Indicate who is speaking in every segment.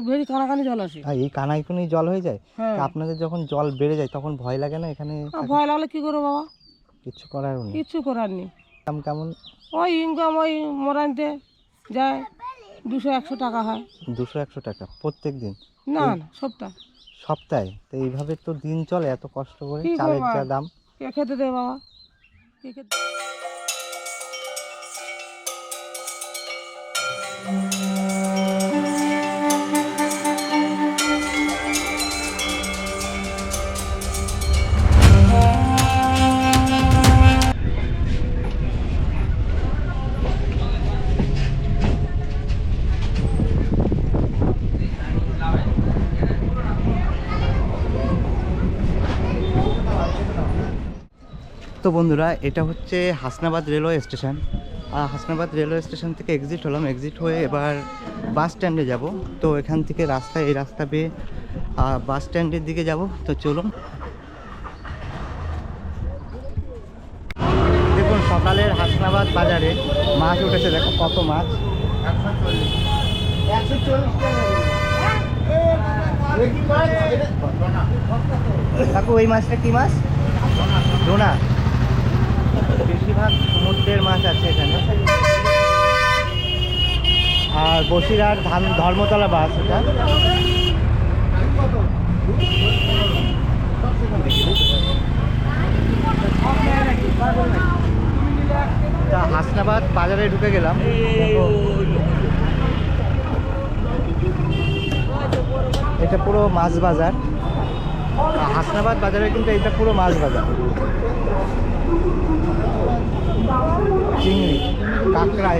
Speaker 1: Very কানাকানি জল আসে।
Speaker 2: আর এই কানাইকুনি জল হয়ে যায়?
Speaker 1: হ্যাঁ।
Speaker 2: আপনাদের যখন জল বেড়ে যায় তখন ভয় লাগে না এখানে?
Speaker 1: আর ভয় লাগলে কি করব বাবা?
Speaker 2: কিছু করার নেই।
Speaker 1: কিচ্ছু করার নেই।
Speaker 2: দাম কেমন?
Speaker 1: ওই ইনকাম ওই মোরানিতে যায় দুশো একশো টাকা হয়।
Speaker 2: দুশো একশো টাকা প্রত্যেক দিন?
Speaker 1: না না সবটা
Speaker 2: সপ্তাহে? তো এইভাবে তো দিন চলে এত কষ্ট করে
Speaker 1: কি
Speaker 2: চালের
Speaker 1: করব
Speaker 2: যা
Speaker 1: আর?
Speaker 2: দাম।
Speaker 1: কে খেতে দেবে বাবা? কে খেতে
Speaker 2: তো বন্ধুরা, এটা হচ্ছে হাসনাবাদ রেলওয়ে স্টেশন। আর হাসনাবাদ রেলওয়ে স্টেশন থেকে এক্সিট হলাম। এক্সিট হয়ে এবার বাস স্ট্যান্ডে যাব। তো এখান থেকে রাস্তা এই রাস্তা পেয়ে বাস স্ট্যান্ডের দিকে যাব। তো চলুন। দেখুন, সকালের হাসনাবাদ বাজারে মাছ উঠেছে। দেখো কত মাছ। কাকু এই মাছটা কি মাছ? ডোনা। বেশিরভাগ সমুদ্রের মাছ আছে এখানে। আর বসিরহাট ধান, ধর্মতলা বাস এটা হাসনাবাদ বাজারে ঢুকে গেলাম। এটা পুরো মাছ বাজার। হাসনাবাদ বাজারে কিন্তু এটা পুরো মাছ বাজার। চিংড়ি কাঁকড়া।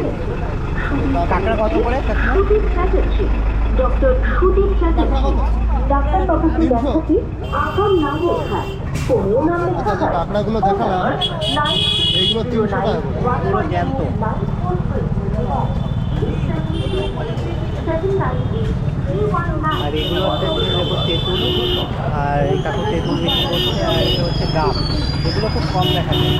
Speaker 2: কাঁকড়া কত করে?
Speaker 3: ডক্টর সুদীপ চ্যাটার্জি ডাক্তার তথাপি নাম লেখা
Speaker 4: আচ্ছা,
Speaker 3: হয়
Speaker 4: কাঁকড়াগুলো দেখালাম। এইগুলো 300 টাকা
Speaker 2: জ্যান্ত। আর এগুলো হচ্ছে তেঁতুল। আর এই কাকু তেঁতুল বিক্রি করছে আর এটা হচ্ছে ডাব এগুলো খুব কম দেখা যায়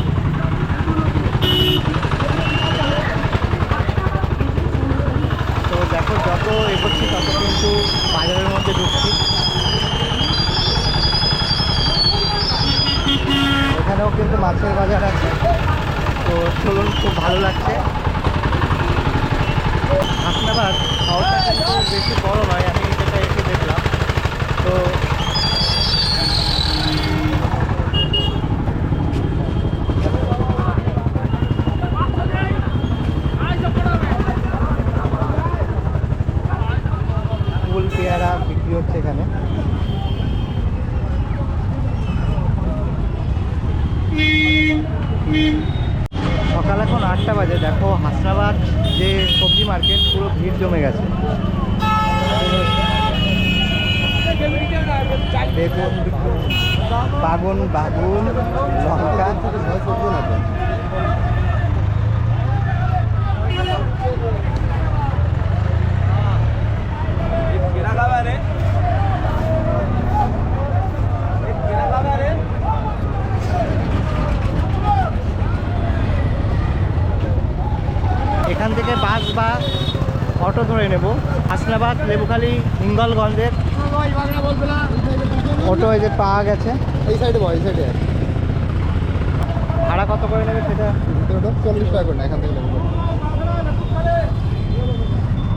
Speaker 2: তো দেখো যত এগোচ্ছি তত কিন্তু বাজারের মধ্যে ঢুকছি। এখানেও কিন্তু মাছের বাজার আছে। তো চলুন, খুব ভালো লাগছে। হাসনাবাদ শহরটা কিন্তু বেশি বড় নয়, আমি যেটা এসে দেখলাম। তো ফুল পেয়ারা বিক্রি হচ্ছে এখানে সকাল এখন আটটা বাজে দেখো হাসনাবাদ যে সবজি মার্কেট পুরো ভিড় জমে গেছে বেগুন বাগুন বাগুন লঙ্কা এখান থেকে বাস বা অটো ধরে নেব হাসনাবাদ লেবুখালি হিঙ্গলগঞ্জের অটো এই যে পাওয়া গেছে।
Speaker 4: এই সাইডে বয় এই সাইডে।
Speaker 2: ভাড়া কত করে নেবে সেটা?
Speaker 4: চল্লিশ টাকা করে না এখান থেকে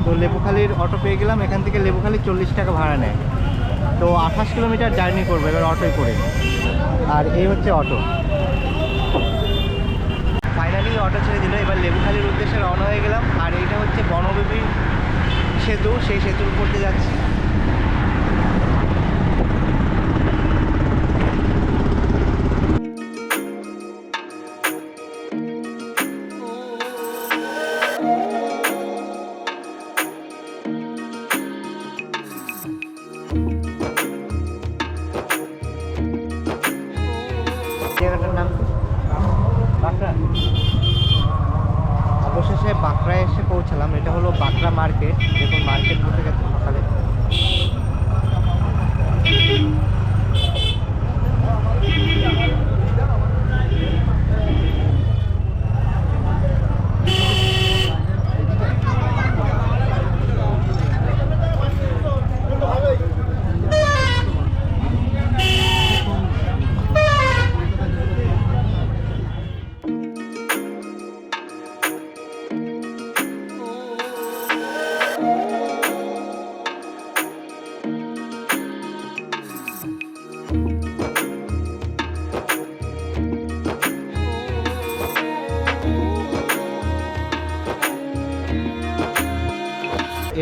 Speaker 2: তো লেবুখালির অটো পেয়ে গেলাম এখান থেকে লেবুখালি চল্লিশ টাকা ভাড়া নেয়। তো আঠাশ কিলোমিটার জার্নি করবে এবার অটোয় করে। আর এই হচ্ছে অটো। ফাইনালি অটো ছেড়ে দিল এবার লেবুখালির উদ্দেশ্যে রওনা হয়ে গেলাম। আর এইটা হচ্ছে বনবিবি সেতু সেই সেতুর উপর দিয়ে যাচ্ছি।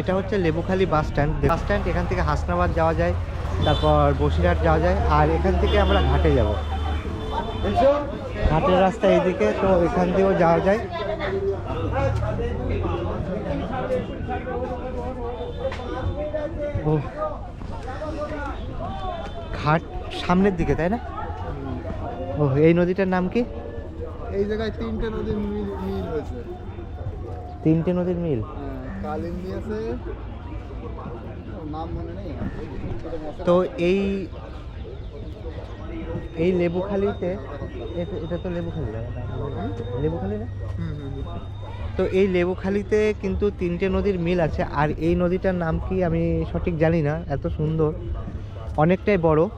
Speaker 2: এটা হচ্ছে Lebukhali bus stand. Bus stand এখান থেকে হাসনাবাদ যাওয়া যায় তারপর বসিরহাট যাওয়া যায় আর এখান থেকে আমরা ঘাটে যাব। ঘাটের রাস্তা এইদিকে তো এখান দিয়েও যাওয়া যায়। ও ঘাট সামনের দিকে তাই না? ও এই নদীটার নাম কি?
Speaker 4: এই জায়গায় তিনটে নদীর মিল মিল হয়েছে
Speaker 2: তিনটে নদীর মিল?
Speaker 4: কালিন্দী আছে নাম মনে নেই।
Speaker 2: তো এই এই লেবুখালিতে এটা- এটা তো লেবুখালি? লেবুখালি না। তো এই লেবুখালিতে কিন্তু তিনটে নদীর মিল আছে। আর এই নদীটার নাম কি আমি সঠিক জানি না এত সুন্দর। অনেকটাই বড়।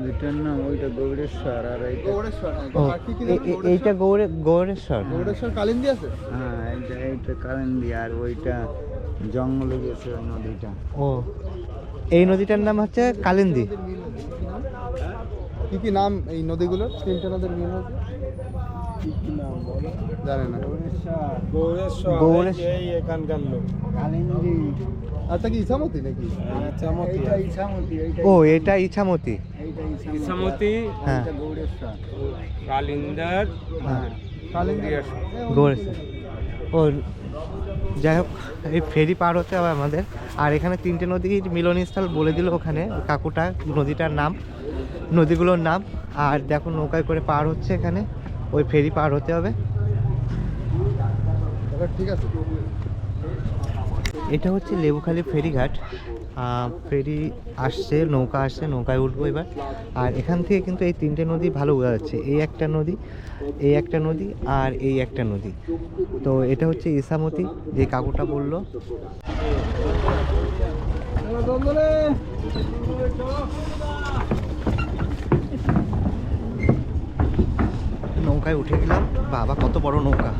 Speaker 5: নাম ওইটা গৌরেশ্বর আর এইটা
Speaker 4: গৌড়েশ্বর হ্যাঁ,
Speaker 2: ও,
Speaker 4: কি কি
Speaker 2: এ- এ- এইটা গৌরে গৌরেশ্বর
Speaker 4: গৌড়েশ্বর কালিন্দী আছে?
Speaker 5: হ্যাঁ এইটা এইটা কারেন্দি আর ওইটা জঙ্গলে গেছে ওই নদীটা।
Speaker 2: ও এই নদীটার নাম হচ্ছে কালিন্দী।
Speaker 4: কি নাম? কি নাম এই নদীগুলোর? তিনটে নদীর মিল হয়েছে জানে না।
Speaker 2: গৌরেশ্বর
Speaker 5: এখানকার লোক। কালিন্দি।
Speaker 4: আচ্ছা কি ইসামতি নাকি?
Speaker 5: এইটা ইছামতি
Speaker 2: ও এটা ইছামতি।
Speaker 6: ইছামতি
Speaker 2: হ্যাঁ।
Speaker 6: কালিন্দার
Speaker 2: হ্যাঁ
Speaker 4: কালিন্দী
Speaker 2: গৌরেশ্বর ও যাই হোক এই ফেরি পার হতে হবে আমাদের। আর এখানে তিনটে নদীর মিলনস্থল বলে দিল ওখানে কাকুটা নদীটার নাম নদীগুলোর নাম। আর দেখো নৌকায় করে পার হচ্ছে এখানে ওই ফেরি পার হতে হবে।
Speaker 4: ঠিক আছে।
Speaker 2: এটা হচ্ছে লেবুখালী ফেরিঘাট। ফেরি আসছে, নৌকা আসছে, নৌকায় উঠবো এবার। আর এখান থেকে কিন্তু এই তিনটে নদী ভালো বোঝা যাচ্ছে। এই একটা নদী, এই একটা নদী আর এই একটা নদী। তো এটা হচ্ছে ইসামতি, যে কাকুটা বলল। নৌকায় উঠে গেলাম। বাবা, কত বড় নৌকা।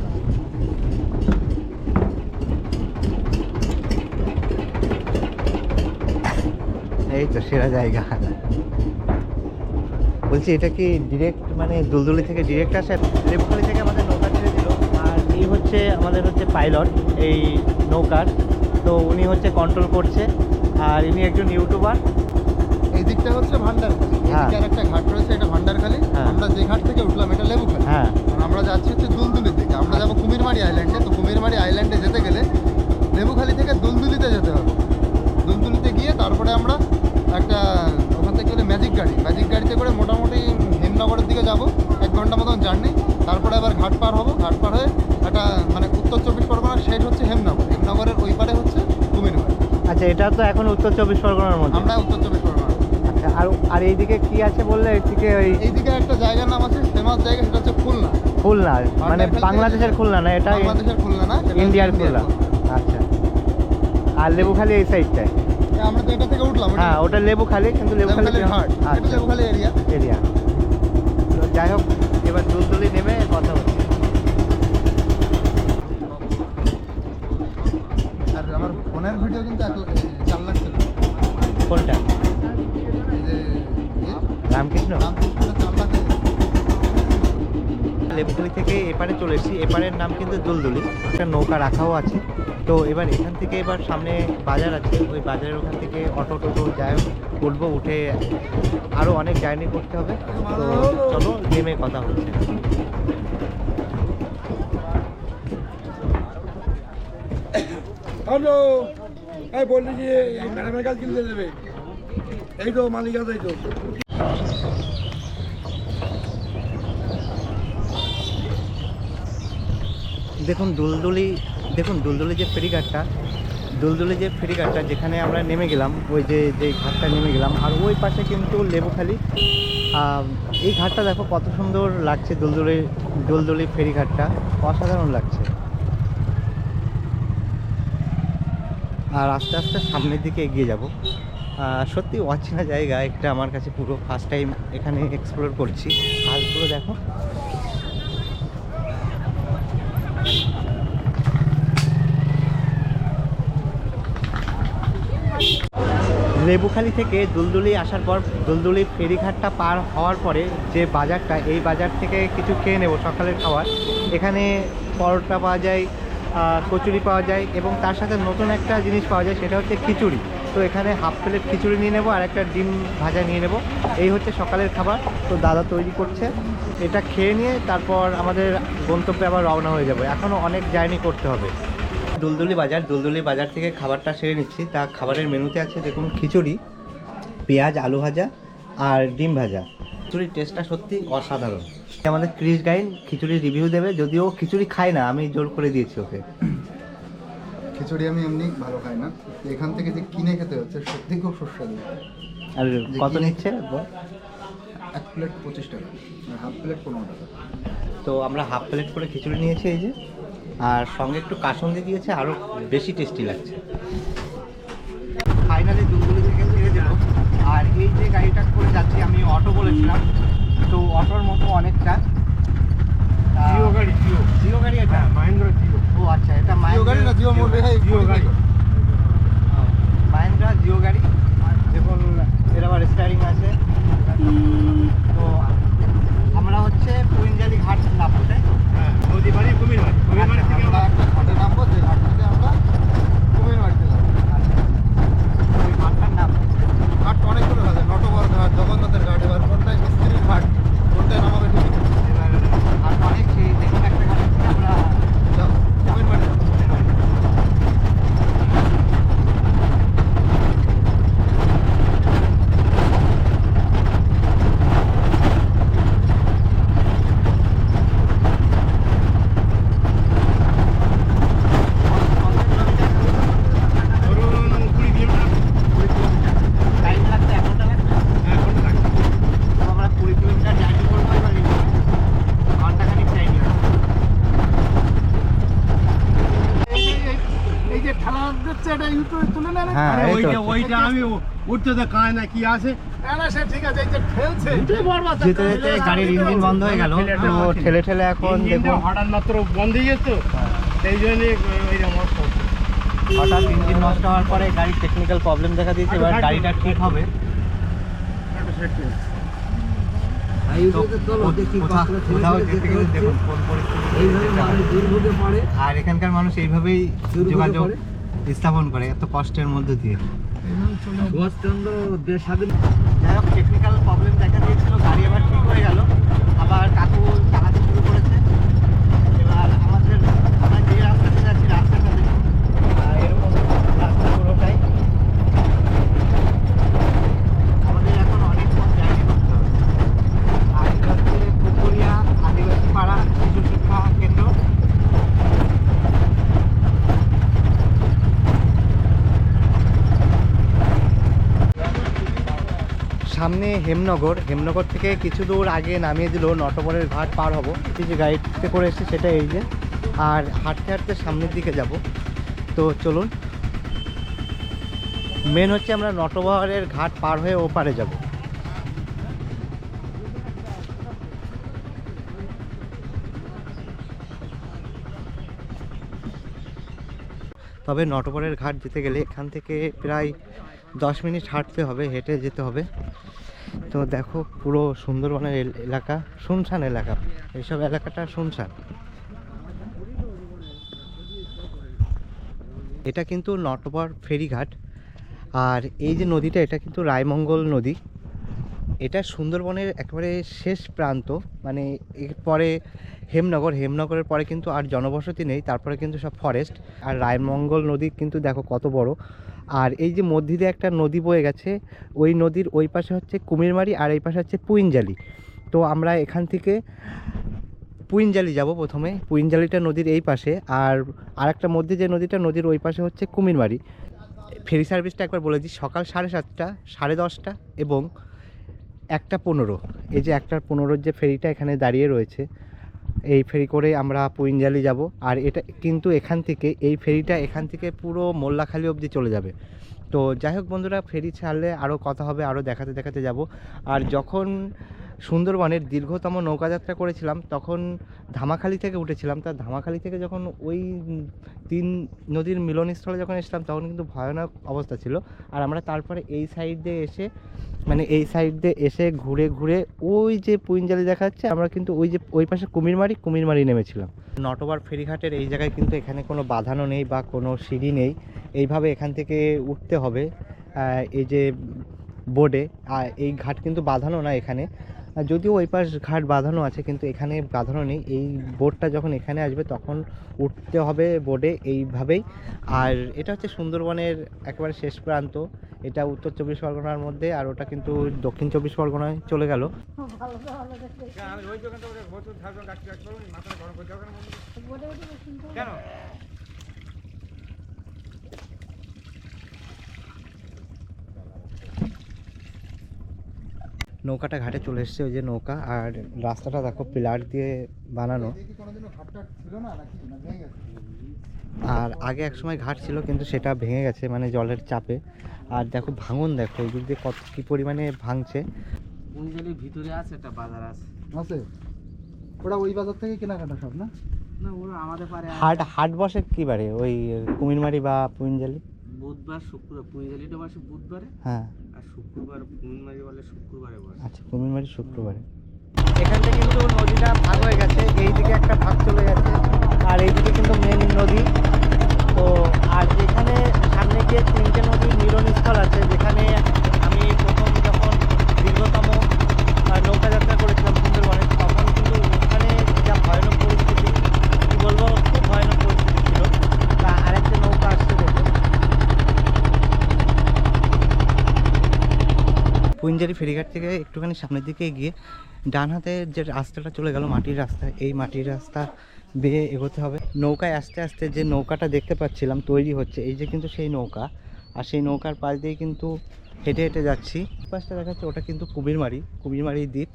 Speaker 2: এই তো সেরা জায়গা। বলছি এটা কি ডিরেক্ট মানে দুলদুলি থেকে ডিরেক্ট আসে? লেবুখালি থেকে আমাদের নৌকা ছেড়ে দিল। আর এই হচ্ছে আমাদের হচ্ছে পাইলট এই নৌকার। তো উনি হচ্ছে কন্ট্রোল করছে। আর ইনি একজন ইউটিউবার
Speaker 4: এই দিকটা হচ্ছে ভান্ডারখালি
Speaker 2: হ্যাঁ।
Speaker 4: এদিকে আর একটা ঘাট রয়েছে এটা ভান্ডারখালি
Speaker 2: হ্যাঁ।
Speaker 4: আমরা যে ঘাট থেকে উঠলাম এটা লেবুখালি
Speaker 2: হ্যাঁ।
Speaker 4: আমরা যাচ্ছি হচ্ছে দুলদুলির দিকে। আমরা যাব কুমিরমারি আইল্যান্ডে তো কুমিরমারি আইল্যান্ডে যেতে গেলে লেবুখালি থেকে দুলদুলিতে যেতে হবে। দুলদুলিতে গিয়ে তারপরে আমরা একটা ওখান থেকে গেলে ম্যাজিক গাড়ি। ম্যাজিক গাড়িতে করে মোটামুটি হিমনগরের দিকে যাব। এক ঘণ্টা মতন জার্নি। তারপরে আবার ঘাট পার হব। ঘাট পার হয়ে একটা মানে উত্তর চব্বিশ পরগনার শেষ হচ্ছে হেমনগর। হেমনগরের ওই পারে হচ্ছে কুমিরমারি
Speaker 2: আচ্ছা এটা তো এখন উত্তর চব্বিশ পরগনার মধ্যে।
Speaker 4: আমরা উত্তর চব্বিশ পরগনা
Speaker 2: আচ্ছা আর আর এইদিকে কি আছে বললে? এইদিকে ওই
Speaker 4: এইদিকে একটা জায়গার নাম আছে ফেমাস জায়গা সেটা হচ্ছে খুলনা।
Speaker 2: খুলনা মানে বাংলাদেশের খুলনা না এটা
Speaker 4: বাংলাদেশের খুলনা না
Speaker 2: ইন্ডিয়ার খুলনা। আচ্ছা। আর লেবুখালি এই সাইডটায়।
Speaker 4: আমরা তো এটা থেকে উঠলাম
Speaker 2: হ্যাঁ ওটা লেবুখালি কিন্তু লেবুখালি
Speaker 4: লেবুখালীর ঘাট এটা
Speaker 2: আচ্ছা
Speaker 4: এরিয়া
Speaker 2: এরিয়া তো যাই হোক এবার দুলদুলি নেমে কথা হচ্ছে
Speaker 4: আর আমার ফোনের ভিডিও কিন্তু এক চার লাখ
Speaker 2: কোনটা? রামকৃষ্ণ? লেবুখালি থেকে এপারে চলে এসেছি। এপারের নাম কিন্তু দুলদুলি। একটা নৌকা রাখাও আছে। তো এবার এখান থেকে এবার সামনে বাজার আছে ওই বাজারের ওখান থেকে অটো টোটো যাই উঠবো উঠে আরও অনেক জার্নি করতে হবে। তো চলো নেমে কথা হচ্ছে।
Speaker 6: হ্যালো এই বললি যে এই ম্যাডামের কাজ কিনতে দেবে। এই তো মালিক আছে এই তো।
Speaker 2: দেখুন দুলদুলি দেখুন, দুলদুলি যে ফেরিঘাটটা দুলদুলি যে ফেরিঘাটটা যেখানে আমরা নেমে গেলাম, ওই যে যে ঘাটটা নেমে গেলাম, আর ওই পাশে কিন্তু লেবুখালি। এই ঘাটটা দেখো কত সুন্দর লাগছে দুলদুলি দুলদুলি ফেরিঘাটটা অসাধারণ লাগছে। আর আস্তে আস্তে সামনের দিকে এগিয়ে যাব। সত্যি অচেনা জায়গা, একটা আমার কাছে পুরো ফার্স্ট টাইম এখানে এক্সপ্লোর করছি। ঘাসগুলো দেখো লেবুখালি থেকে দুলদুলি আসার পর দুলদুলি ফেরিঘাটটা পার হওয়ার পরে যে বাজারটা, এই বাজার থেকে কিছু খেয়ে নেব সকালের খাবার। এখানে পরোটা পাওয়া যায় কচুরি পাওয়া যায় এবং তার সাথে নতুন একটা জিনিস পাওয়া যায়, সেটা হচ্ছে খিচুড়ি। তো এখানে হাফ প্লেট খিচুড়ি নিয়ে নেব আর একটা ডিম ভাজা নিয়ে নেব। এই হচ্ছে সকালের খাবার। তো দাদা তৈরি করছে। এটা খেয়ে নিয়ে তারপর আমাদের গন্তব্যে আবার রওনা হয়ে যাবে। এখনও অনেক জার্নি করতে হবে। দুলদুলি বাজার দুলদুলি বাজার থেকে খাবারটা সেরে নিচ্ছি। তা খাবারের মেনুতে আছে দেখুন খিচুড়ি পেঁয়াজ আলু ভাজা আর ডিম ভাজা। খিচুড়ির টেস্টটা সত্যি অসাধারণ। আমাদের ক্রিস গাইন খিচুড়ির রিভিউ দেবে যদিও খিচুড়ি খায় না আমি জোর করে দিয়েছি ওকে।
Speaker 4: খিচুড়ি আমি এমনি ভালো খাই না। এখান থেকে যে কিনে খেতে হচ্ছে সত্যি খুব সুস্বাদু।
Speaker 2: আর কত নিচ্ছে?
Speaker 4: এক প্লেট পঁচিশ টাকা হাফ প্লেট পনেরো টাকা।
Speaker 2: তো আমরা হাফ প্লেট করে খিচুড়ি নিয়েছি এই যে। আর সঙ্গে একটু কাসন্দি দিয়েছে আরও বেশি টেস্টি লাগছে। ফাইনালি দুলদুলি থেকে ছেড়ে দেবো আর এই যে গাড়িটা করে যাচ্ছি আমি অটো বলেছিলাম তো অটোর মতো অনেকটা জিও গাড়ি জিও জিও গাড়ি এটা মাহিন্দ্রা জিও ও আচ্ছা এটা
Speaker 4: জিও গাড়ি না জিও মোড় রেহাই জিও গাড়ি
Speaker 2: মাহিন্দ্রা জিও গাড়ি দেখুন এর আবার স্টারিং আছে তো আমরা হচ্ছে পুইনজালি ঘাট নামবো তাই তো নদী বাড়ি কুমির বাড়ি কুমির বাড়ি থেকে
Speaker 4: আমরা একটা ঘাটে নামবো যে ঘাট থেকে আমরা কুমির বাড়িতে যাব
Speaker 2: ওই ঘাটটার নাম
Speaker 4: ঘাট অনেকগুলো ঘাট আছে নটবর ঘাট জগন্নাথের ঘাট এবার কোনটায় মিস্ত্রির ঘাট কোনটায় নামাবে ঠিক নেই।
Speaker 2: এবার আর অনেক সেই দেখুন একটা ঘাটের থেকে আমরা
Speaker 4: যাও কুমির বাড়ি যাব।
Speaker 2: টাইম লাগছে এক ঘণ্টা লাগছে তো আমরা কুড়ি কিলোমিটার জার্নি করব এবার এই ঘন্টাখানিক টাইম লাগবে
Speaker 6: এই যে ঠেলা দিচ্ছে এটা ইউটিউবে তুলে নেন
Speaker 2: হ্যাঁ এই তো
Speaker 6: ওইটা আমি উঠতে তো কায় না কি আছে? যে
Speaker 2: যেতে যেতে গাড়ির ইঞ্জিন বন্ধ হয়ে গেল। ঠেলে ঠেলে এখন দেখুন।
Speaker 6: হঠাৎ মাত্র বন্ধ হয়ে গেছে। সেই জন্য
Speaker 2: হঠাৎ ইঞ্জিন নষ্ট হওয়ার পরে গাড়ির টেকনিক্যাল প্রবলেম দেখা দিয়েছে এবার গাড়িটা ঠিক হবে। আর এখানকার মানুষ এইভাবেই যোগাযোগ স্থাপন করে এত কষ্টের মধ্যে দিয়ে। যাই হোক টেকনিক্যাল প্রবলেম দেখা দিয়েছিল গাড়ি আবার ঠিক হয়ে গেল। আবার কাকু চালাতে শুরু করেছে এবার আমাদের আমরা যে রাস্তাতে যাচ্ছি রাস্তাটা দেখুন আর এরকম রাস্তা পুরোটাই আমাদের এখন অনেক পথ জার্নি করতে হবে আর এটা হচ্ছে পুকুরিয়া আদিবাসী পাড়া শিশু শিক্ষা কেন্দ্র সামনে হেমনগর। হেমনগর থেকে কিছু দূর আগে নামিয়ে দিল নটবরের ঘাট পার হব। যে গাড়িতে করে এসেছি সেটা এই যে। আর হাঁটতে হাঁটতে সামনের দিকে যাব। তো চলুন। মেন হচ্ছে আমরা নটবরের ঘাট পার হয়ে ওপারে যাব। তবে নটবরের ঘাট যেতে গেলে এখান থেকে প্রায় দশ মিনিট হাঁটতে হবে, হেঁটে যেতে হবে। তো দেখো, পুরো সুন্দরবনের এল- এলাকা, শুনশান এলাকা। এইসব এলাকাটা শুনশান। এটা কিন্তু নটবর ফেরিঘাট। আর এই যে নদীটা, এটা কিন্তু রায়মঙ্গল নদী। এটা সুন্দরবনের একেবারে শেষ প্রান্ত। মানে এরপরে হেমনগর, হেমনগরের পরে কিন্তু আর জনবসতি নেই। তারপরে কিন্তু সব ফরেস্ট আর রায়মঙ্গল নদী কিন্তু দেখো কত বড়। আর এই যে মধ্যে দিয়ে একটা নদী বয়ে গেছে, ওই নদীর ওই পাশে হচ্ছে কুমিরমারি আর এই পাশে হচ্ছে পুইনজালি। তো আমরা এখান থেকে পুইনজালি যাব প্রথমে। পুইনজালিটা নদীর এই পাশে আর আরেকটা মধ্যে যে নদীটা, নদীর ওই পাশে হচ্ছে কুমিরমারি। ফেরি সার্ভিসটা একবার বলে দিই, সকাল সাড়ে সাতটা, সাড়ে দশটা এবং একটা পনেরো। এই যে একটা পনেরোর যে ফেরিটা এখানে দাঁড়িয়ে রয়েছে এই ফেরি করে আমরা পুইনজালি যাব। আর এটা কিন্তু এখান থেকে, এই ফেরিটা এখান থেকে পুরো মোল্লাখালি অবধি চলে যাবে। তো যাই হোক বন্ধুরা, ফেরি ছাড়লে আরও কথা হবে আরও দেখাতে দেখাতে যাব। আর যখন সুন্দরবনের দীর্ঘতম নৌকাযাত্রা করেছিলাম, তখন ধামাখালি থেকে উঠেছিলাম। তা ধামাখালি থেকে যখন ওই তিন নদীর মিলনস্থলে যখন এসলাম তখন কিন্তু ভয়ানক অবস্থা ছিল। আর আমরা তারপরে এই সাইড দিয়ে এসে মানে এই সাইড দিয়ে এসে ঘুরে ঘুরে ওই যে পুইনজালি দেখা যাচ্ছে, আমরা কিন্তু ওই যে, ওই পাশে কুমিরমারি কুমিরমারি নেমেছিলাম। নটবার ফেরিঘাটের এই জায়গায় কিন্তু এখানে কোনো বাঁধানো নেই বা কোনো সিঁড়ি নেই। এইভাবে এখান থেকে উঠতে হবে এই যে বোর্ডে। আর এই ঘাট কিন্তু বাঁধানো না এখানে। যদিও ওই পাশ ঘাট বাঁধানো আছে, কিন্তু এখানে বাঁধানো নেই। এই বোর্ডটা যখন এখানে আসবে, তখন উঠতে হবে বোর্ডে এইভাবেই। আর এটা হচ্ছে সুন্দরবনের একেবারে শেষ প্রান্ত। এটা উত্তর চব্বিশ পরগনার মধ্যে, আর ওটা কিন্তু দক্ষিণ চব্বিশ পরগনায় চলে গেল। নৌকাটা ঘাটে চলে এসেছে ওই যে নৌকা আর রাস্তাটা দেখো পিলার দিয়ে বানানো। আর আগে এক সময় ঘাট ছিল কিন্তু সেটা ভেঙে গেছে মানে জলের চাপে। আর দেখো ভাঙন দেখো ওই দিক দিয়ে কত কী পরিমাণে ভাঙছে।
Speaker 7: কুঞ্জলির ভিতরে আছে একটা বাজার আছে।
Speaker 4: আছে? ওরা ওই বাজার থেকে কেনাকাটা সব না?
Speaker 7: না ওরা আমাদের পারে
Speaker 2: হাট হাট বসে কী বারে ওই কুমিরমারি বা পুইনজালি?
Speaker 7: বুধবার শুক্রবার কুঞ্জলিটা বসে বুধবারে
Speaker 2: হ্যাঁ।
Speaker 7: আর শুক্রবার কুমিরমারি বলে শুক্রবারে বসে।
Speaker 2: আচ্ছা কুমিরমারি শুক্রবারে। এখান থেকে কিন্তু নদীটা ভাগ হয়ে গেছে এইদিকে একটা ভাগ চলে গেছে আর এইদিকে কিন্তু মেন নদী। তো আর এখানে সামনে গিয়ে তিনটে নদীর মিলনস্থল আছে যেখানে আমি প্রথম যখন দীর্ঘতম নৌকা যাত্রা করেছিলাম সুন্দরবনে তখন কিন্তু ওখানে যা ভয়ানক পরিস্থিতি কী বলব খুব ভয়ানক পরিস্থিতি ছিল তা আরেকটা নৌকা আসছে দেখো কুইঞ্জারি ফেরিঘাট থেকে একটুখানি সামনের দিকে গিয়ে ডান হাতে যে রাস্তাটা চলে গেল, মাটির রাস্তা, এই মাটির রাস্তা বেয়ে এগোতে হবে। নৌকায় আস্তে আস্তে যে নৌকাটা দেখতে পাচ্ছিলাম, তৈরি হচ্ছে, এই যে কিন্তু সেই নৌকা। আর সেই নৌকার পাশ দিয়ে কিন্তু হেঁটে হেঁটে যাচ্ছি। পাশটা দেখাচ্ছে, ওটা কিন্তু কুমিরমারি কুমিরমারি দ্বীপ।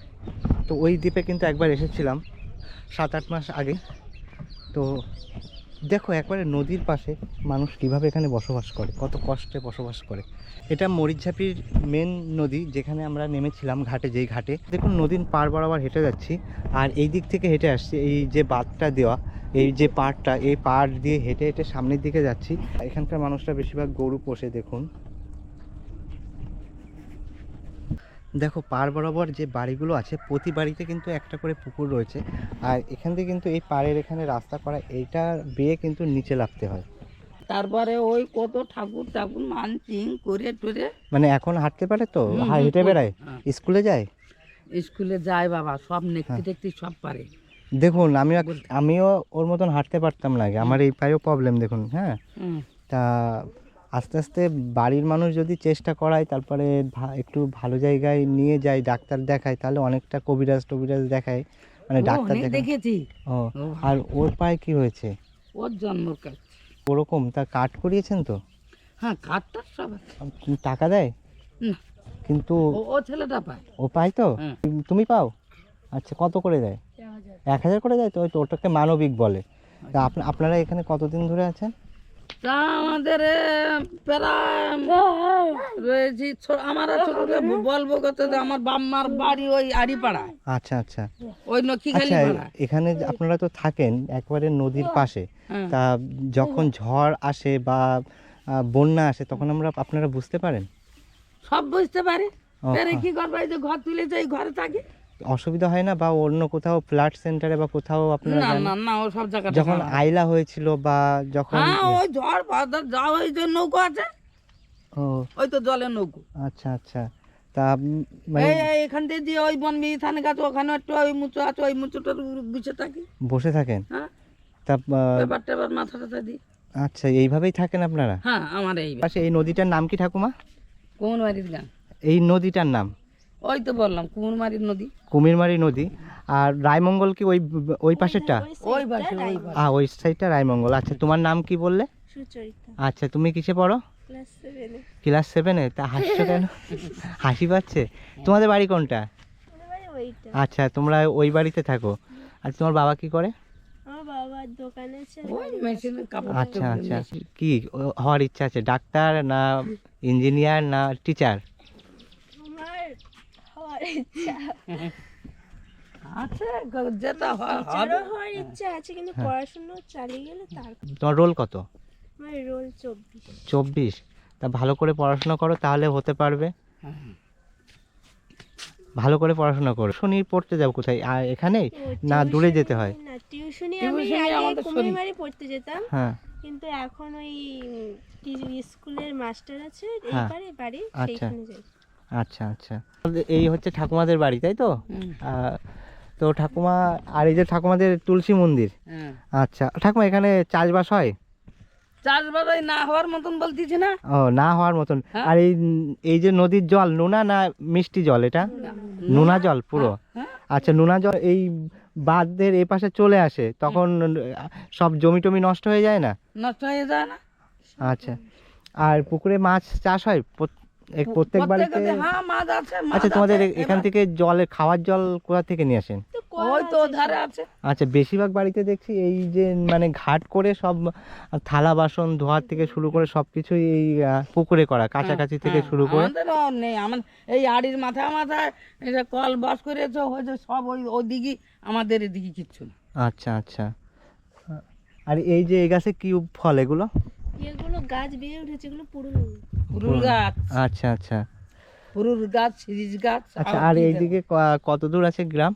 Speaker 2: তো ওই দ্বীপে কিন্তু একবার এসেছিলাম, সাত আট মাস আগে। তো দেখো একবারে নদীর পাশে মানুষ কীভাবে এখানে বসবাস করে, কত কষ্টে বসবাস করে। এটা মরিচঝাপির মেন নদী যেখানে আমরা নেমেছিলাম ঘাটে, যেই ঘাটে। দেখুন, নদীর পার বরাবর হেঁটে যাচ্ছি আর এই দিক থেকে হেঁটে আসছি, এই যে বাঁধটা দেওয়া, এই যে পাড়টা, এই পাড় দিয়ে হেঁটে হেঁটে সামনের দিকে যাচ্ছি। এখানকার মানুষরা বেশিরভাগ গরু পোষে, দেখুন। দেখো পার বরাবর যে বাড়িগুলো আছে প্রতি বাড়িতে কিন্তু একটা করে পুকুর রয়েছে। আর এখান থেকে কিন্তু এই পাড়ের এখানে রাস্তা করা এইটা বেয়ে কিন্তু নিচে নামতে হয়।
Speaker 8: তারপরে ওই কত ঠাকুর ঠাকুর মানচিং করে টুরে।
Speaker 2: মানে এখন হাঁটতে পারে তো? হেঁটে বেড়ায়?
Speaker 8: হ্যাঁ।
Speaker 2: স্কুলে যায়?
Speaker 8: স্কুলে যায় বাবা সব
Speaker 2: হ্যাঁ।
Speaker 8: টেকটি সব পারে।
Speaker 2: দেখুন আমিও আমিও ওর মতন হাঁটতে পারতাম না আগে। আমার এই পায়েও প্রবলেম দেখুন হ্যাঁ। তা আস্তে আস্তে বাড়ির মানুষ যদি চেষ্টা করায় তারপরে ভা- একটু ভালো জায়গায় নিয়ে যায় ডাক্তার দেখায় তাহলে অনেকটা কবিরাজ টবিরাজ দেখায়। মানে ডাক্তার দেখায়।
Speaker 8: দেখেছি।
Speaker 2: ও
Speaker 8: ও
Speaker 2: আর ওর পায়ে কি হয়েছে?
Speaker 8: ওর জন্মর কাজ।
Speaker 2: ওরকম? তা কাট করিয়েছেন তো?
Speaker 8: হ্যাঁ কাঠটা সব
Speaker 2: টাকা দেয়?
Speaker 8: না।
Speaker 2: কিন্তু
Speaker 8: ও ছেলেটা পায়।
Speaker 2: ও পায় তো?
Speaker 8: হ্যাঁ।
Speaker 2: তুমি পাও? আচ্ছা কত করে দেয়? এক হাজার। করে দেয় তো? ওই তো ওটাকে মানবিক বলে। তা আপনা- আপনারা এখানে কতদিন ধরে আছেন?
Speaker 8: তা আমাদের প্রায় রয়েছি আমার আর ছোট থেকে বলব কত আমার বাম্মার বাড়ি ওই আড়িপাড়ায়
Speaker 2: আচ্ছা আচ্ছা।
Speaker 8: ওই নকিখালি
Speaker 2: আচ্ছা এখানে আপনারা তো থাকেন একবারে নদীর পাশে
Speaker 8: হ্যাঁ।
Speaker 2: তা যখন ঝড় আসে বা বন্যা আসে তখন আমরা আপনারা বুঝতে পারেন?
Speaker 8: সব বুঝতে পারি।
Speaker 2: হ্যাঁ।
Speaker 8: কি করব এই যে ঘর তুলেছে এই ঘরে থাকি।
Speaker 2: অসুবিধা হয় না বা অন্য কোথাও ফ্ল্যাট সেন্টারে বা কোথাও আপনারা
Speaker 8: না না না ও সব জায়গাটা
Speaker 2: যখন আইলা হয়েছিল বা যখন
Speaker 8: হ্যাঁ ওই ঝড় বাদল যা ওই যে নৌকো আছে
Speaker 2: ও।
Speaker 8: ওই তো জলের নৌকো।
Speaker 2: আচ্ছা আচ্ছা। তা মানে
Speaker 8: এই এই এখান থেকে দিয়ে ওই বনবি থানে গাছ ওখানে একটু ওই মুচু আছে ওই মুচুটার গুছে থাকি।
Speaker 2: বসে থাকেন?
Speaker 8: হ্যাঁ।
Speaker 2: তা
Speaker 8: পেপার টেপার মাথা টাথা দিই
Speaker 2: আচ্ছা এইভাবেই থাকেন আপনারা?
Speaker 8: হ্যাঁ আমার এই
Speaker 2: পাশে এই নদীটার নাম কি ঠাকুমা?
Speaker 8: কোন বাড়ির গান
Speaker 2: এই নদীটার নাম?
Speaker 8: ওই তো বললাম কুমুরমারির নদী।
Speaker 2: কুমিরমারি নদী। আর রায়মঙ্গল কি ওই ওই পাশেরটা?
Speaker 8: ওই পাশে ওই পাশে
Speaker 2: আ ওই সাইডটা রায়মঙ্গল। আচ্ছা তোমার নাম কি বললে? আচ্ছা তুমি কিসে পড়ো? ক্লাস সেভেনে তা হাসছো কেন? হাসি পাচ্ছে? তোমাদের বাড়ি কোনটা? আচ্ছা তোমরা ওই বাড়িতে থাকো। আর তোমার বাবা কি করে?
Speaker 8: ওই মেশিনে কাপড়
Speaker 2: আচ্ছা আচ্ছা। কি ও- হওয়ার ইচ্ছা আছে? ডাক্তার না ইঞ্জিনিয়ার না টিচার
Speaker 8: আছে যেটা হবে।
Speaker 9: হওয়ার ইচ্ছা আছে কিন্তু পড়াশুনো চালিয়ে গেলে তার
Speaker 2: তোমার রোল কত?
Speaker 9: আমার রোল চব্বিশ।
Speaker 2: চব্বিশ। তা ভালো করে পড়াশোনা করো তাহলে হতে পারবে। ভালো করে পড়াশোনা করো। শনি পড়তে যাও কোথায়? আর এখানেই না দূরে যেতে হয়?
Speaker 9: না টিউশনি আমি আগে পড়তে যেতাম।
Speaker 2: হ্যাঁ।
Speaker 9: কিন্তু এখন ওই স্কুলের মাস্টার আছে
Speaker 2: হ্যাঁ।
Speaker 9: এইবারে বাড়ি
Speaker 2: আচ্ছা।
Speaker 9: সেইখানে যাই।
Speaker 2: আচ্ছা আচ্ছা। এই হচ্ছে ঠাকুমাদের বাড়ি তাই তো? তো ঠাকুমা আর এই যে ঠাকুমাদের তুলসী মন্দির।
Speaker 8: হ্যাঁ।
Speaker 2: আচ্ছা ঠাকুমা এখানে চাষবাস হয়?
Speaker 8: চাষবাস ওই না হওয়ার মতন বলতেছি না?
Speaker 2: ও না হওয়ার মতন।
Speaker 8: হ্যাঁ।
Speaker 2: আর এই এই যে নদীর জল নোনা না মিষ্টি জল এটা? নোনা জল পুরো?
Speaker 8: হ্যাঁ।
Speaker 2: আচ্ছা নোনা জল এই বাঁধের এ পাশে চলে আসে তখন সব জমি টমি নষ্ট হয়ে যায় না?
Speaker 8: নষ্ট হয়ে যায় না।
Speaker 2: আচ্ছা আর পুকুরে মাছ চাষ হয়? প্রত্যেক বাড়িতে
Speaker 8: হ্যাঁ মাছ আছে মাছ
Speaker 2: আচ্ছা তোমাদের এখান থেকে জলে খাওয়ার জল কোথা থেকে নিয়ে আসেন?
Speaker 8: ওই তো ধারে আছে।
Speaker 2: আচ্ছা বেশিরভাগ বাড়িতে দেখছি এই যে মানে ঘাট করে সব থালা বাসন ধোয়ার থেকে শুরু করে সব কিছুই এই পুকুরে করা কাছাকাছি থেকে
Speaker 8: হ্যাঁ,
Speaker 2: শুরু করে।
Speaker 8: নেই আমার এই আড়ির মাথায় মাথায় এটা কল বাস করেছে হয়েছে সব ওই ওদিকে আমাদের এদিকে কিচ্ছু না।
Speaker 2: আচ্ছা আচ্ছা। আর এই যে এই গাছে কি ফল এগুলো?
Speaker 9: এগুলো গাছ বেয়ে উঠেছে এগুলো পুরো
Speaker 8: পুরুল গাছ।
Speaker 2: আচ্ছা আচ্ছা।
Speaker 8: পুরুল গাছ সিরিজ গাছ
Speaker 2: আচ্ছা
Speaker 8: আর
Speaker 2: এইদিকে কত দূর আছে গ্রাম?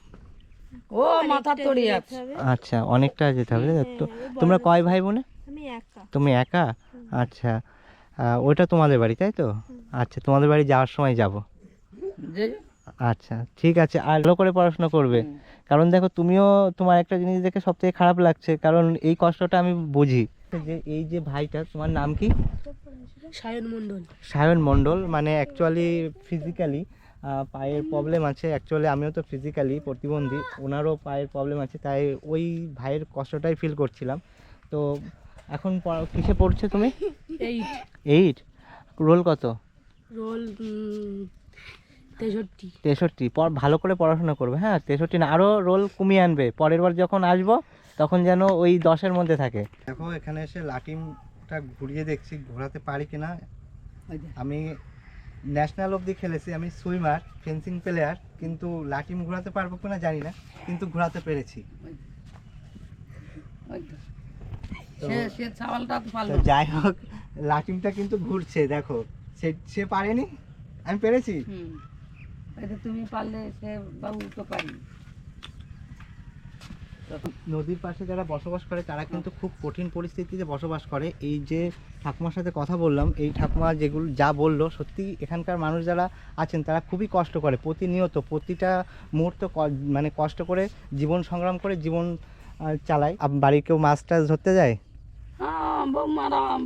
Speaker 8: ও মাথা তড়ি আছে।
Speaker 2: আচ্ছা অনেকটা যেতে হবে তো? তোমরা কয় ভাই বোনে?
Speaker 9: আমি একা।
Speaker 2: তুমি একা? আচ্ছা ওটা তোমাদের বাড়ি তাই তো? আচ্ছা তোমাদের বাড়ি যাওয়ার সময় যাব। আচ্ছা ঠিক আছে আর ভালো করে পড়াশোনা করবে। কারণ দেখো তুমিও তোমার একটা জিনিস দেখে সব থেকে খারাপ লাগছে। কারণ এই কষ্টটা আমি বুঝি। যে এই যে ভাইটা তোমার নাম কি?
Speaker 9: সায়ন মণ্ডল।
Speaker 2: সায়ন মণ্ডল মানে অ্যাকচুয়ালি ফিজিক্যালি পায়ের প্রবলেম আছে। অ্যাকচুয়ালি আমিও তো ফিজিক্যালি প্রতিবন্ধী ওনারও পায়ের প্রবলেম আছে তাই ওই ভাইয়ের কষ্টটাই ফিল করছিলাম। তো এখন পড়া- কিসে পড়ছে তুমি?
Speaker 9: এইট
Speaker 2: এইট রোল কত?
Speaker 9: রোল তেষট্টি।
Speaker 2: তেষট্টি। ভালো করে পড়াশোনা করবে হ্যাঁ তেষট্টি না আরও রোল কমিয়ে আনবে। পরের বার যখন আসব তখন যেন ওই দশের মধ্যে থাকে। দেখো এখানে এসে লাটিমটা ঘুরিয়ে দেখছি ঘোরাতে পারি কিনা। আমি ন্যাশনাল অবধি খেলেছি আমি সুইমার ফেন্সিং প্লেয়ার কিন্তু লাটিম ঘোরাতে পারব কিনা জানি না কিন্তু ঘোরাতে পেরেছি।
Speaker 8: সে সে চাওয়ালটা তো
Speaker 2: তো যাই হোক লাটিমটা কিন্তু ঘুরছে দেখো। সে সে পারেনি? আমি পেরেছি?
Speaker 8: তুমি পারলে সে বাবু তো পারি
Speaker 2: নদীর পাশে যারা বসবাস করে তারা কিন্তু খুব কঠিন পরিস্থিতিতে বসবাস করে। এই যে ঠাকুমার সাথে কথা বললাম এই ঠাকুমা যেগুলো যা বলল সত্যি এখানকার মানুষ যারা আছেন তারা খুবই কষ্ট করে। প্রতিনিয়ত প্রতিটা মুহূর্ত মানে কষ্ট করে জীবন সংগ্রাম করে জীবন চালায়। বাড়ির কেউ মাছ টাছ ধরতে যায়?
Speaker 8: হ্যাঁ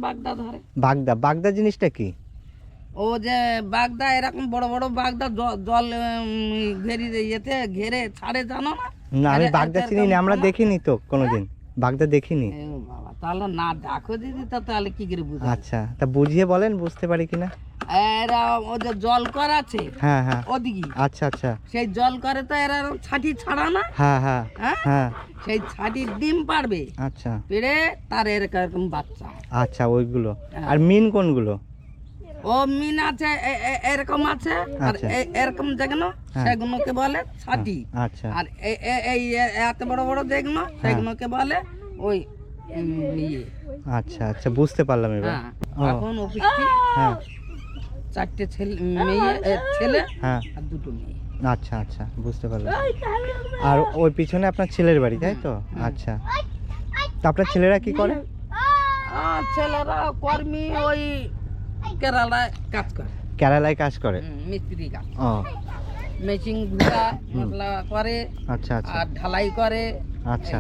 Speaker 8: বাগদা ধরে।
Speaker 2: বাগদা বাগদা জিনিসটা কি?
Speaker 8: ও যে বাগদা এরকম বড় বড় বাগদা জল ঘেরি ইয়েতে ঘেরে ছাড়ে জানো না?
Speaker 2: না আমি বাগদা চিনি না আমরা দেখিনি তো কোনোদিন। বাগদা দেখিনি।
Speaker 8: বাবা তাহলে না দেখো দিদি তা তাহলে কি করে বুঝা
Speaker 2: আচ্ছা তা বুঝিয়ে বলেন বুঝতে পারি কিনা?
Speaker 8: এরা ও যে জল কর আছে
Speaker 2: হ্যাঁ হ্যাঁ।
Speaker 8: ওদিকে।
Speaker 2: আচ্ছা আচ্ছা।
Speaker 8: সেই জল করে তো এরা ছাটি ছাড়া না?
Speaker 2: হ্যাঁ হ্যাঁ
Speaker 8: হ্যাঁ?
Speaker 2: হ্যাঁ।
Speaker 8: সেই ছাটির ডিম পারবে
Speaker 2: আচ্ছা।
Speaker 8: পেড়ে তার এরকম এরকম বাচ্চা
Speaker 2: আচ্ছা ওইগুলো।
Speaker 8: হ্যাঁ।
Speaker 2: আর মিন কোনগুলো?
Speaker 8: ও মিন আছে এরকম আছে আর
Speaker 2: আচ্ছা।
Speaker 8: এরকম যেগুলো
Speaker 2: হ্যাঁ।
Speaker 8: সেগুলোকে বলে ছাটি।
Speaker 2: আচ্ছা।
Speaker 8: আর এই এত বড় বড় যেগুলো
Speaker 2: হ্যাঁ।
Speaker 8: সেগুলোকে বলে ওই ইয়ে।
Speaker 2: আচ্ছা আচ্ছা বুঝতে পারলাম এবার।
Speaker 8: হ্যাঁ। এখন অফিসটি
Speaker 2: হ্যাঁ।
Speaker 8: চারটে ছেলে মেয়ে ছেলে
Speaker 2: হ্যাঁ।
Speaker 8: আর দুটো মেয়ে।
Speaker 2: আচ্ছা আচ্ছা বুঝতে পারলাম। আর ওই পিছনে আপনার ছেলের বাড়ি তাই তো? আচ্ছা। তা আপনার ছেলেরা কি করে?
Speaker 8: ছেলেরা কর্মী ওই কেরালায় কাজ করে।
Speaker 2: কেরালায় কাজ করে?
Speaker 8: মিস্ত্রি কাজ
Speaker 2: ও।
Speaker 8: মেশিন ঘুরা মশলা করে
Speaker 2: আচ্ছা আচ্ছা।
Speaker 8: আর ঢালাই করে।
Speaker 2: আচ্ছা।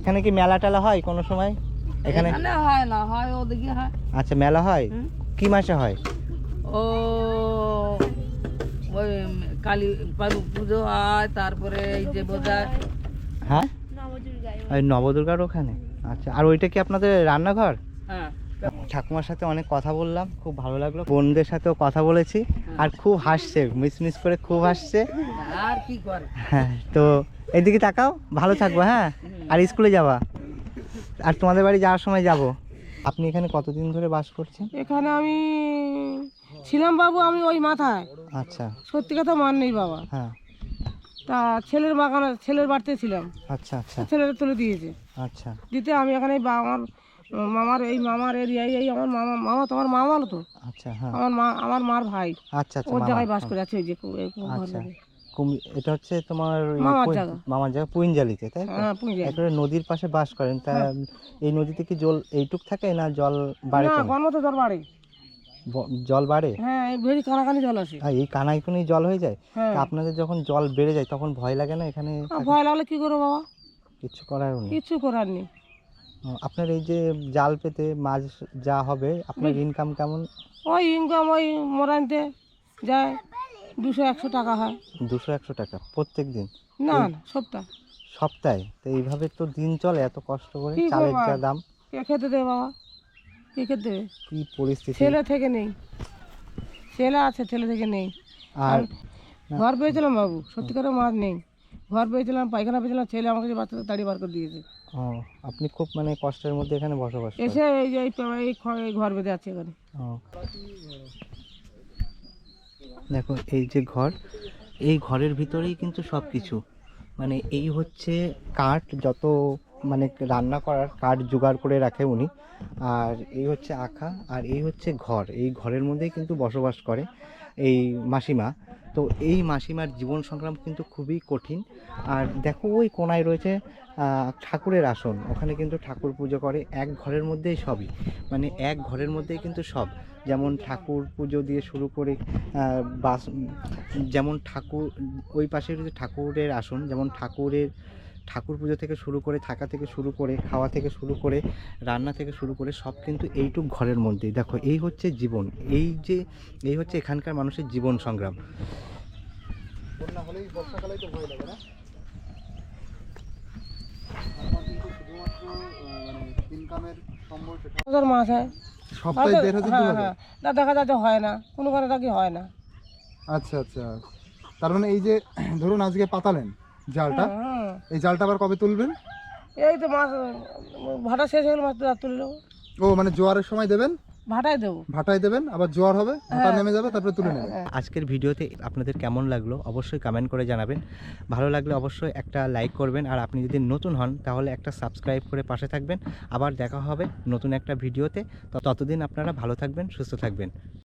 Speaker 2: এখানে কি মেলা টেলা হয় কোনো সময়? এখানে
Speaker 8: হয় না হয় ওদিকে হয়।
Speaker 2: আচ্ছা মেলা হয়। কি মাসে হয়?
Speaker 8: ও ওই কালী পুজো হয় তারপরে এই যে বোঝায়
Speaker 2: হ্যাঁ? ওই নবদুর্গার ওখানে। আচ্ছা আর ওইটা কি আপনাদের রান্নাঘর?
Speaker 8: হ্যাঁ।
Speaker 2: ঠাকুমার সাথে অনেক কথা বললাম খুব ভালো লাগল। বোনদের সাথেও কথা বলেছি আর খুব হাসছে মিস মিস করে খুব হাসছে।
Speaker 8: আর কি করে?
Speaker 2: হ্যাঁ তো এদিকে তাকাও ভালো থাকব হ্যাঁ? আর স্কুলে যাবা? আর তোমাদের বাড়ি যাওয়ার সময় যাব? আপনি এখানে কতদিন ধরে বাস করছেন?
Speaker 1: এখানে আমি ছিলাম বাবু আমি ওই মাথায়।
Speaker 2: আচ্ছা।
Speaker 1: সত্যি কথা মান নেই বাবা।
Speaker 2: হ্যাঁ।
Speaker 1: তা ছেলের বাগানে ছেলের বাড়িতে ছিলাম।
Speaker 2: আচ্ছা আচ্ছা।
Speaker 1: ছেলেরা তুলে দিয়েছে।
Speaker 2: আচ্ছা।
Speaker 1: দিতে আমি এখানে বা- আমার মামার এই মামার এরিয়ায় এই আমার মামা মামা তোমার মামা হলো তো?
Speaker 2: আচ্ছা হ্যাঁ।
Speaker 1: আমার মা আমার মার ভাই।
Speaker 2: আচ্ছা আচ্ছা
Speaker 1: ওর জায়গায় বাস
Speaker 2: হ্যাঁ।
Speaker 1: করে আছে ওই যে
Speaker 2: আচ্ছা। এটা হচ্ছে তোমার
Speaker 1: মামার জায়গা।
Speaker 2: পুইনজালিতে তাই তো?
Speaker 1: হ্যাঁ
Speaker 2: নদীর পাশে বাস করেন তা এই নদীতে কি জল এইটুক থাকে না জল বাড়ে
Speaker 1: না? গণমতো তোর বাড়ি।
Speaker 2: জল বাড়ে?
Speaker 1: হ্যাঁ এই ভেরি কানাকানি জল আসে।
Speaker 2: আর এই কানাইকুনি জল হয়ে যায়?
Speaker 1: হ্যাঁ।
Speaker 2: তা আপনাদের যখন জল বেড়ে যায় তখন ভয় লাগে না এখানে?
Speaker 1: ভয় লাগলে কি করব বাবা?
Speaker 2: কিচ্ছু করার নেই।
Speaker 1: কিচ্ছু করার নেই।
Speaker 2: আপনার এই যে জাল পেতে মাছ যা হবে আপনার ইনকাম কেমন?
Speaker 1: ওই ইনকাম ওই মোরাইতে যায় দুশো একশো টাকা হয়।
Speaker 2: দুশো একশো টাকা প্রত্যেক দিন?
Speaker 1: না না সপ্তাহ।
Speaker 2: সপ্তাহে? তো এইভাবে তো দিন চলে এত কষ্ট করে
Speaker 1: কি
Speaker 2: চালের
Speaker 1: করব?
Speaker 2: যা দাম।
Speaker 1: কে খেতে দেবে বাবা? কে খেতে দেবে
Speaker 2: কি পরিস্থিতি?
Speaker 1: ছেলে থেকে নেই। ছেলে আছে ছেলে থেকে নেই।
Speaker 2: আর
Speaker 1: ঘর পেয়েছিলাম বাবু সত্যিকারে মাছ নেই। ঘর পেয়েছিলাম পায়খানা পেয়েছিলাম ছেলে আমাকে বাচ্চাদের তাড়ি বার করে দিয়েছে।
Speaker 2: ও, আপনি খুব মানে কষ্টের মধ্যে এখানে বসবাস করেন।
Speaker 1: এসে এই যে এই এই ঘর বেঁধে আছে এখানে।
Speaker 2: ও। দেখো এই যে ঘর এই ঘরের ভিতরেই কিন্তু সব কিছু মানে এই হচ্ছে কাঠ যত মানে রান্না করার কাঠ জোগাড় করে রাখে উনি। আর এই হচ্ছে আখা আর এই হচ্ছে ঘর। এই ঘরের মধ্যেই কিন্তু বসবাস করে। এই মাসিমা। তো এই মাসিমার জীবন সংগ্রাম কিন্তু খুবই কঠিন। আর দেখো, ওই কোনায় রয়েছে ঠাকুরের আসন। ওখানে কিন্তু ঠাকুর পুজো করে, এক ঘরের মধ্যেই সবই। মানে এক ঘরের মধ্যেই কিন্তু সব। যেমন ঠাকুর পুজো দিয়ে শুরু করে বাস, যেমন ঠাকুর, ওই পাশে ঠাকুরের আসন। যেমন ঠাকুরের ঠাকুর পুজো থেকে শুরু করে থাকা থেকে শুরু করে খাওয়া থেকে শুরু করে রান্না থেকে শুরু করে সব কিন্তু এইটুক ঘরের মধ্যেই। দেখো এই হচ্ছে জীবন এই যে এই হচ্ছে এখানকার মানুষের জীবন সংগ্রাম।
Speaker 4: হলেই বর্ষাকালেই তো ভয় লাগে না?
Speaker 1: মাছ হয়।
Speaker 4: সপ্তাহে দেড় হাজার
Speaker 1: হ্যাঁ হ্যাঁ। তা দেখা যাচ্ছে হয় না। কোনো ঘরে থাকি হয় না।
Speaker 4: আচ্ছা আচ্ছা। তার মানে এই যে ধরুন আজকে পাতালেন। জালটা?
Speaker 1: হ্যাঁ।
Speaker 4: এই জালটা আবার কবে তুলবেন?
Speaker 1: এই তো মাছ ভাটা শেষ হয়ে গেলে মাছ তো তুলে
Speaker 4: ও মানে জোয়ারের সময় দেবেন?
Speaker 1: ভাটাই দেবো।
Speaker 4: ভাটায় দেবেন আবার জোয়ার হবে ভাটা নেমে যাবে তারপরে তুলে নেবেন।
Speaker 2: আজকের ভিডিওতে আপনাদের কেমন লাগল অবশ্যই কমেন্ট করে জানাবেন। ভালো লাগলে অবশ্যই একটা লাইক করবেন আর আপনি যদি নতুন হন তাহলে একটা সাবস্ক্রাইব করে পাশে থাকবেন। আবার দেখা হবে নতুন একটা ভিডিওতে। তো ততদিন আপনারা ভালো থাকবেন সুস্থ থাকবেন।